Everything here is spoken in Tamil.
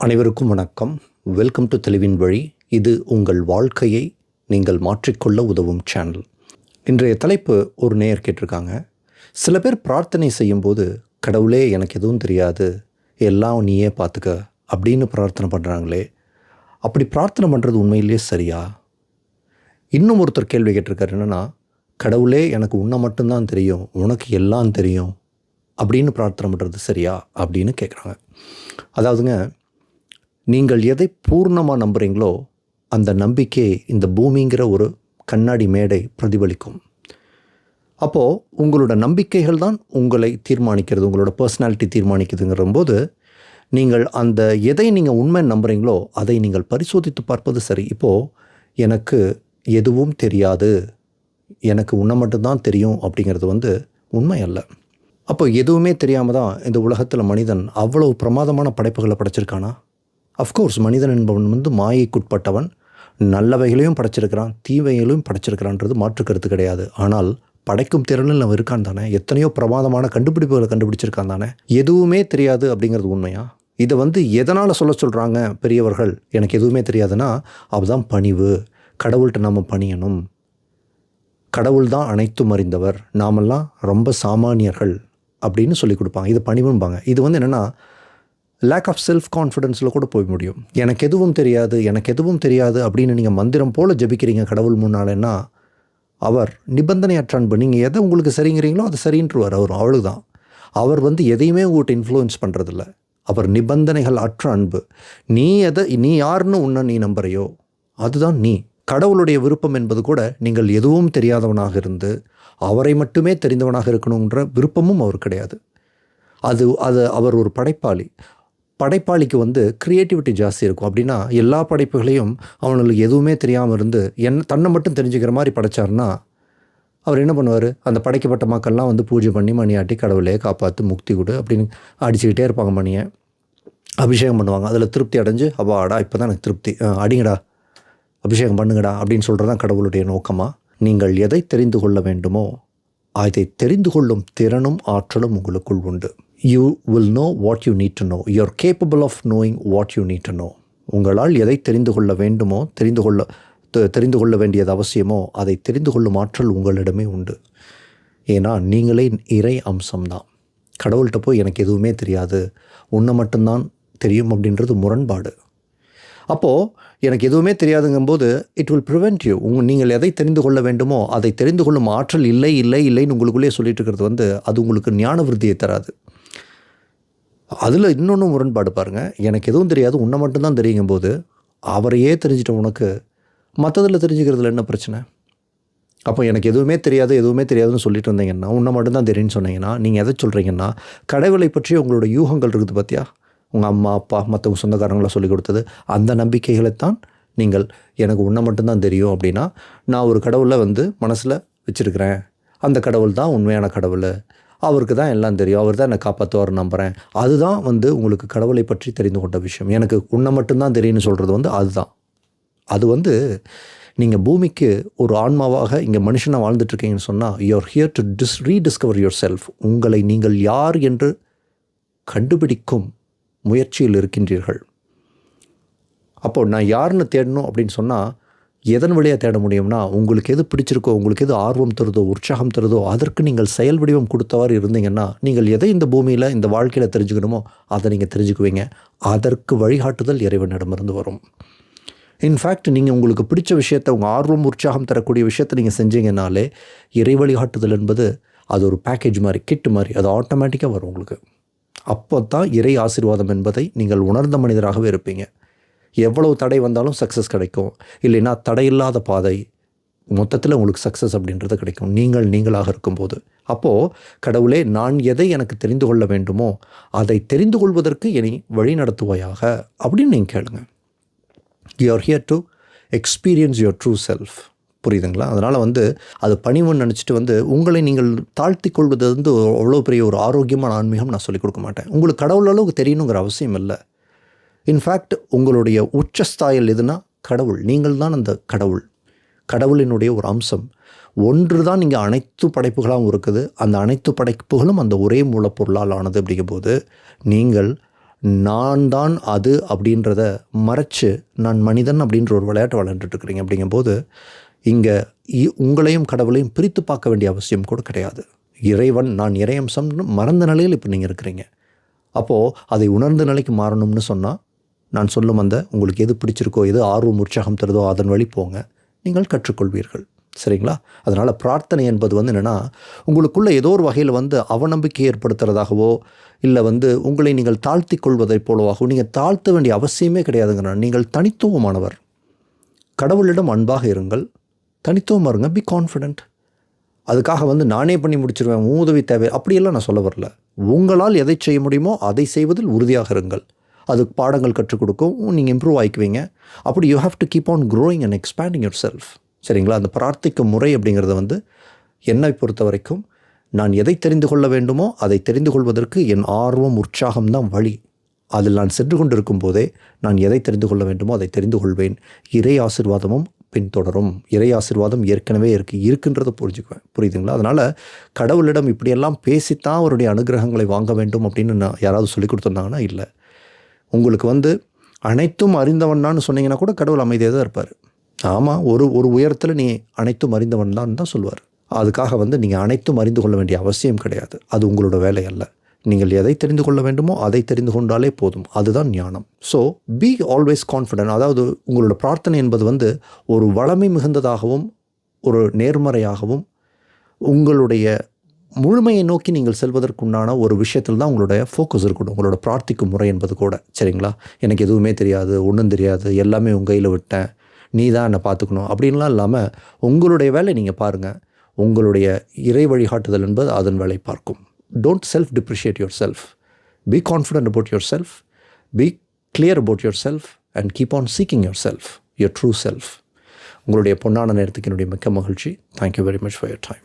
அனைவருக்கும் வணக்கம். வெல்கம் டு தெளிவின் வழி இது உங்கள் வாழ்க்கையை நீங்கள் மாற்றிக்கொள்ள உதவும் சேனல் இன்றைய தலைப்பு ஒரு நேயர் கேட்டிருக்காங்க. சில பேர் பிரார்த்தனை செய்யும்போது கடவுளே எனக்கு எதுவும் தெரியாது. எல்லாம் நீயே பார்த்துக்க அப்படின்னு பிரார்த்தனை பண்ணுறாங்களே அப்படி பிரார்த்தனை பண்ணுறது உண்மையிலேயே சரியா? இன்னும் ஒருத்தர் கேள்வி கேட்டிருக்காரு என்னென்னா கடவுளே எனக்கு உன்னை மட்டும்தான் தெரியும். உனக்கு எல்லாம் தெரியும். அப்படின்னு பிரார்த்தனை பண்ணுறது சரியா? அப்படின்னு கேட்குறாங்க அதாவதுங்க நீங்கள் எதை பூர்ணமாக நம்புகிறீங்களோ அந்த நம்பிக்கை இந்த பூமிங்கிற ஒரு கண்ணாடி மேடை பிரதிபலிக்கும். அப்போது உங்களோட நம்பிக்கைகள் தான் உங்களை தீர்மானிக்கிறது உங்களோட பர்சனாலிட்டி தீர்மானிக்குதுங்கிற போது நீங்கள் அந்த எதை நீங்கள் உண்மை நம்புகிறீங்களோ அதை நீங்கள் பரிசோதித்து பார்ப்பது சரி. இப்போது எனக்கு எதுவும் தெரியாது எனக்கு உன்னை மட்டும்தான் தெரியும் அப்படிங்கிறது வந்து உண்மை அல்ல. அப்போ எதுவுமே தெரியாமல் தான் இந்த உலகத்தில் மனிதன் அவ்வளவு பிரமாதமான படைப்புகளை படைச்சிருக்கானா? அஃப்கோர்ஸ் மனிதன் என்பவன் வந்து மாயைக்குட்பட்டவன். நல்லவைகளையும் படைச்சிருக்கிறான் தீவைகளையும் படைச்சிருக்கிறான்றது மாற்று கருத்து கிடையாது. ஆனால் படைக்கும் திறனில் அவன் இருக்கான் தானே? எத்தனையோ பிரமாதமான கண்டுபிடிப்புகளை கண்டுபிடிச்சிருக்கான் தானே? எதுவுமே தெரியாது அப்படிங்கிறது உண்மையா? இதை வந்து எதனால் சொல்ல சொல்கிறாங்க பெரியவர்கள்? எனக்கு எதுவுமே தெரியாதுன்னா அதுதான் பணிவு. கடவுள்கிட்ட நம்ம பணியணும். கடவுள் தான் அனைத்தும் அறிந்தவர். நாமெல்லாம் ரொம்ப சாமானியர்கள் அப்படின்னு சொல்லி கொடுப்பாங்க. இது பணிவும்பாங்க. இது வந்து என்னென்னா லேக் ஆஃப் செல்ஃப் கான்ஃபிடென்ஸில் கூட போய் முடியும். எனக்கு எதுவும் தெரியாது எனக்கு எதுவும் தெரியாது அப்படின்னு நீங்கள் மந்திரம் போல் ஜபிக்கிறீங்க கடவுள் முன்னாலேன்னா அவர் நிபந்தனையற்ற அன்பு. நீங்கள் எதை உங்களுக்கு சரிங்கிறீங்களோ அது சரின்ட்டுருவார் அவர் அவ்வளோதான் அவர் வந்து எதையுமே உங்கள்கிட்ட இன்ஃப்ளூயன்ஸ் பண்ணுறதில்ல அவர் நிபந்தனைகள் அற்ற அன்பு. நீ எதை நீ யாருன்னு உன்னை நீ நம்புறையோ அதுதான் நீ. கடவுளுடைய விருப்பம் என்பது கூட நீங்கள் எதுவும் தெரியாதவனாக இருந்து அவரை மட்டுமே தெரிந்தவனாக இருக்கணுன்ற விருப்பமும் அவர் கிடையாது. அது அது அவர் ஒரு படைப்பாளி. படைப்பாளிக்கு வந்து க்ரியேட்டிவிட்டி ஜாஸ்தி இருக்கும். அப்படின்னா எல்லா படைப்புகளையும் அவனுக்கு எதுவுமே தெரியாமல் இருந்து என் தன்னை மட்டும் தெரிஞ்சுக்கிற மாதிரி படைச்சார்னா அவர் என்ன பண்ணுவார்? அந்த படைக்கப்பட்ட மக்கள்லாம் வந்து பூஜை பண்ணி மணியாட்டி கடவுளே காப்பாற்று முக்தி கொடு அப்படின்னு அடிச்சுக்கிட்டே இருப்பாங்க மணியை. அபிஷேகம் பண்ணுவாங்க. அதில் திருப்தி அடைஞ்சு அவாடா இப்போ தான் எனக்கு திருப்தி. ஆ, அடிங்கடா. அபிஷேகம் பண்ணுங்கடா. அப்படின்னு சொல்கிறது தான் கடவுளுடைய நோக்கமாக நீங்கள் எதை தெரிந்து கொள்ள வேண்டுமோ அதை தெரிந்து கொள்ளும் திறனும் ஆற்றலும் உங்களுக்குள் உண்டு. You will know what you need to know you are capable of knowing what you need to know உங்களால் எதை தெரிந்து கொள்ள வேண்டுமோ தெரிந்து கொள்ள தெரிந்து கொள்ள வேண்டியது அவசியமோ அதை தெரிந்து கொள்ளும் ஆற்றல் உங்களிடமே உண்டு. ஏன்னா நீங்களே இறை அம்சம்தான். கடவுள்கிட்ட போய் எனக்கு எதுவுமே தெரியாது. உன்னை மட்டும்தான் தெரியும் அப்படின்றது முரண்பாடு. அப்போது எனக்கு எதுவுமே தெரியாதுங்கும்போது இட் வில் ப்ரிவெண்ட் யூ உங்க நீங்கள் எதை தெரிந்து கொள்ள வேண்டுமோ அதை தெரிந்து கொள்ளும் ஆற்றல் இல்லை இல்லை இல்லைன்னு உங்களுக்குள்ளே சொல்லிட்டு இருக்கிறது வந்து அது உங்களுக்கு ஞான விருத்தியை தராது. அதில் இன்னொன்று முரண்பாடு பாருங்கள் எனக்கு எதுவும் தெரியாது. உன்னை மட்டும்தான் தெரியுங்கும்போது அவரையே தெரிஞ்சிட்ட உனக்கு மற்றதில் தெரிஞ்சுக்கிறதுல என்ன பிரச்சனை? அப்போ எனக்கு எதுவுமே தெரியாது எதுவுமே தெரியாதுன்னு சொல்லிட்டு இருந்தீங்கன்னா உன்னை மட்டும்தான் தெரியும்னு சொன்னீங்கன்னா நீங்கள் எதை சொல்கிறீங்கன்னா கடவுளை பற்றி உங்களோட யூகங்கள் இருக்குது பார்த்தியா உங்கள் அம்மா அப்பா மற்றவங்க சொந்தக்காரங்களாம் சொல்லி கொடுத்தது அந்த நம்பிக்கைகளைத்தான் நீங்கள் எனக்கு உன்னை மட்டும்தான் தெரியும் அப்படின்னா நான் ஒரு கடவுளை வந்து மனசில் வச்சுருக்கிறேன். அந்த கடவுள் தான் உண்மையான கடவுள். அவருக்கு தான் எல்லாம் தெரியும். அவர் தான் என்னை காப்பாற்றுவார் நம்புகிறேன் அதுதான் வந்து உங்களுக்கு கடவுளை பற்றி தெரிந்து கொண்ட விஷயம். எனக்கு உன்னை மட்டும்தான் தெரியும்னு சொல்கிறது வந்து அதுதான். அது வந்து நீங்கள் பூமிக்கு ஒரு ஆன்மாவாக இங்கே மனுஷனாக வாழ்ந்துட்டுருக்கீங்கன்னு சொன்னால் you are here to dis rediscover yourself உங்களை நீங்கள் யார் என்று கண்டுபிடிக்கும் முயற்சியில் இருக்கின்றீர்கள். அப்போது நான் யாருன்னு தேடணும் அப்படின்னு சொன்னால் எதன் வழியாக தேட முடியும்னா உங்களுக்கு எது பிடிச்சிருக்கோ உங்களுக்கு எது ஆர்வம் தருதோ உற்சாகம் தருதோ அதற்கு நீங்கள் செயல் வடிவம் கொடுத்தவாறு இருந்தீங்கன்னா நீங்கள் எதை இந்த பூமியில் இந்த வாழ்க்கையில் தெரிஞ்சுக்கணுமோ அதை நீங்கள் தெரிஞ்சுக்குவீங்க. அதற்கு வழிகாட்டுதல் இறைவனிடமிருந்து வரும். இன்ஃபேக்ட் நீங்கள் உங்களுக்கு பிடிச்ச விஷயத்தை உங்கள் ஆர்வம் உற்சாகம் தரக்கூடிய விஷயத்தை நீங்கள் செஞ்சீங்கனாலே இறை வழிகாட்டுதல் என்பது அது ஒரு பேக்கேஜ் மாதிரி கிட் மாதிரி அது ஆட்டோமேட்டிக்காக வரும் உங்களுக்கு. அப்போ தான் இறை ஆசீர்வாதம் என்பதை நீங்கள் உணர்ந்த மனிதராகவே இருப்பீங்க. எவ்வளவு தடை வந்தாலும் சக்ஸஸ் கிடைக்கும். இல்லைன்னா தடையில்லாத பாதை மொத்தத்தில் உங்களுக்கு சக்ஸஸ் அப்படின்றது கிடைக்கும். நீங்கள் நீங்களாக இருக்கும்போது. அப்போது கடவுளே நான் எதை எனக்கு தெரிந்து கொள்ள வேண்டுமோ அதை தெரிந்து கொள்வதற்கு என்னை வழி நடத்துவாயாக அப்படின்னு நீங்கள் கேளுங்க. You are here to experience your true self புரியுதுங்களா? அதனால் வந்து அது பணிவுன்னு நினச்சிட்டு வந்து உங்களை நீங்கள் தாழ்த்தி கொள்வது வந்து அவ்வளோ பெரிய ஒரு ஆரோக்கியமான ஆன்மீகம் நான் சொல்லிக் கொடுக்க மாட்டேன். உங்களுக்கு கடவுள் அளவுக்கு தெரியணுங்கிற அவசியம் இல்லை. இன்ஃபேக்ட் உங்களுடைய உச்சஸ்தாயில் எதுனா கடவுள். நீங்கள் தான் அந்த கடவுள். கடவுளினுடைய ஒரு அம்சம். ஒன்று தான் இங்கே அனைத்து படைப்புகளாகவும் இருக்குது. அந்த அனைத்து படைப்புகளும் அந்த ஒரே மூலப்பொருளால் ஆனது அப்படிங்கும்போது நீங்கள் நான் தான் அது அப்படின்றத மறைச்சு நான் மனிதன் அப்படின்ற ஒரு விளையாட்டு விளையாண்டுட்டு இருக்கிறீங்க அப்படிங்கும்போது இங்கே உங்களையும் கடவுளையும் பிரித்து பார்க்க வேண்டிய அவசியம் கூட கிடையாது. இறைவன் நான் இறையம்சம்னு மறந்த நிலையில் இப்போ நீங்கள் இருக்கிறீங்க. அப்போது அதை உணர்ந்த நிலைக்கு மாறணும்னு சொன்னால் நான் சொல்லும் அந்த உங்களுக்கு எது பிடிச்சிருக்கோ எது ஆர்வம் உற்சாகம் தருதோ அதன் வழி போங்க. நீங்கள் கற்றுக்கொள்வீர்கள். சரிங்களா? அதனால் பிரார்த்தனை என்பது வந்து என்னென்னா உங்களுக்குள்ளே ஏதோ ஒரு வகையில் வந்து அவநம்பிக்கை ஏற்படுத்துறதாகவோ இல்லை வந்து உங்களை நீங்கள் தாழ்த்தி கொள்வதைப் போலவாகவோ நீங்கள் தாழ்த்த வேண்டிய அவசியமே கிடையாதுங்கிறா நீங்கள் தனித்துவமானவர். கடவுளிடம் அன்பாக இருங்கள். தனித்துவமாக இருங்க. பி கான்ஃபிடென்ட் அதுக்காக வந்து நானே பண்ணி முடிச்சிருவேன் உன் உதவி தேவை. அப்படியெல்லாம் நான் சொல்ல வரல. உங்களால் எதை செய்ய முடியுமோ அதை செய்வதில் உறுதியாக இருங்கள். அதுக்கு பாடங்கள் கற்றுக் கொடுக்கும் நீங்கள் இம்ப்ரூவ் ஆகிக்குவீங்க அப்படி you have to keep on growing and expanding yourself சரிங்களா? அந்த பிரார்த்திக்கும் முறை அப்படிங்கிறத வந்து என்னை பொறுத்த வரைக்கும் நான் எதை தெரிந்து கொள்ள வேண்டுமோ அதை தெரிந்து கொள்வதற்கு என் ஆர்வம் உற்சாகம் தான் வழி. அதில் நான் சென்று கொண்டிருக்கும் போதே நான் எதை தெரிந்து கொள்ள வேண்டுமோ அதை தெரிந்து கொள்வேன். இறை ஆசிர்வாதமும் பின்தொடரும் இறை ஆசிர்வாதம் ஏற்கனவே இருக்குது இருக்குன்றதை புரிஞ்சுக்குவேன். புரியுதுங்களா? அதனால் கடவுளிடம் இப்படியெல்லாம் பேசித்தான் அவருடைய அனுகிரகங்களை வாங்க வேண்டும் அப்படின்னு நான் யாராவது சொல்லி கொடுத்துருந்தாங்கன்னா இல்லை. உங்களுக்கு வந்து அனைத்தும் அறிந்தவன்னான்னு சொன்னீங்கன்னா கூட கடவுள் அமைதியாக தான் இருப்பார். ஆமாம் ஒரு ஒரு உயரத்தில் நீ அனைத்தும் அறிந்தவன் தான் தான் சொல்லுவார். அதுக்காக வந்து நீங்கள் அனைத்தும் அறிந்து கொள்ள வேண்டிய அவசியம் கிடையாது. அது உங்களோட வேலை அல்ல. நீங்கள் எதை தெரிந்து கொள்ள வேண்டுமோ அதை தெரிந்து கொண்டாலே போதும். அதுதான் ஞானம். ஸோ பி ஆல்வேஸ் கான்ஃபிடென்ட் அதாவது உங்களோட பிரார்த்தனை என்பது வந்து ஒரு வளமை மிகுந்ததாகவும் ஒரு நேர்மறையாகவும் உங்களுடைய முழுமையை நோக்கி நீங்கள் செல்வதற்குண்டான ஒரு விஷயத்தில் தான் உங்களுடைய ஃபோக்கஸ் இருக்கணும். உங்களோட பிரார்த்திக்கும் முறை என்பது கூட. சரிங்களா? எனக்கு எதுவுமே தெரியாது ஒன்றும் தெரியாது எல்லாமே உங்கள் கையில் விட்டேன். நீ தான் என்னை பார்த்துக்கணும். அப்படின்லாம் இல்லாமல் உங்களுடைய வேலை நீங்கள் பாருங்கள் உங்களுடைய இறை வழிகாட்டுதல் என்பது அதன் வேலை பார்க்கும். Don't self depreciate yourself be confident about yourself be clear about yourself and keep on seeking yourself your true self உங்களுடைய பொன்னான நேரத்துக்கு என்னுடைய மிக்க மகிழ்ச்சி. Thank you very much for your time